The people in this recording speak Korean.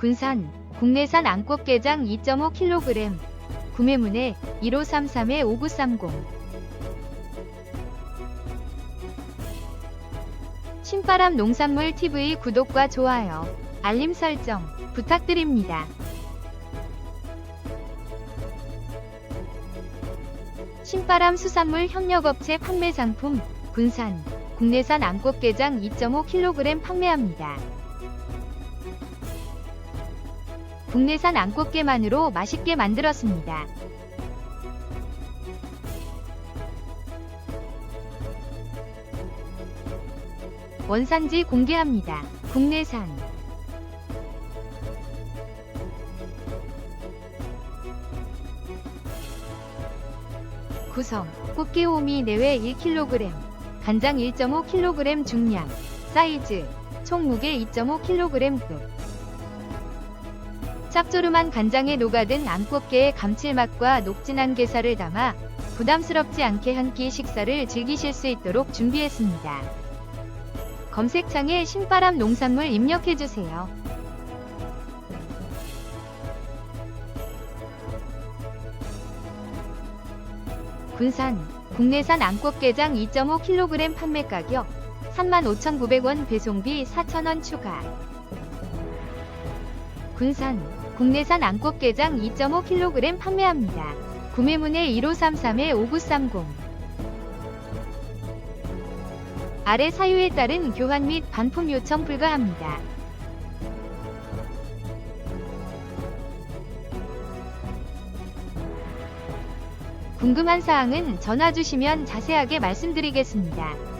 군산 국내산 안꽃게장 2.5kg 구매문의 1533-5930 신바람 농산물 TV 구독과 좋아요, 알림 설정 부탁드립니다. 신바람 수산물 협력업체 판매 상품 군산 국내산 안꽃게장 2.5kg 판매합니다. 국내산 안꽃게만으로 맛있게 만들었습니다. 원산지 공개합니다. 국내산. 구성. 꽃게오미 내외 1kg 간장 1.5kg 중량. 사이즈. 총 무게 2.5kg급 짭조름한 간장에 녹아든 안꽃게의 감칠맛과 녹진한 게살을 담아 부담스럽지 않게 한 끼 식사를 즐기실 수 있도록 준비했습니다. 검색창에 신바람 농산물 입력해주세요. 군산 국내산 안꽃게장 2.5kg 판매 가격 35,900원 배송비 4,000원 추가 군산 국내산 안꽃게장 2.5kg 판매합니다. 구매문의 1533-5930 아래 사유에 따른 교환 및 반품 요청 불가합니다. 궁금한 사항은 전화 주시면 자세하게 말씀드리겠습니다.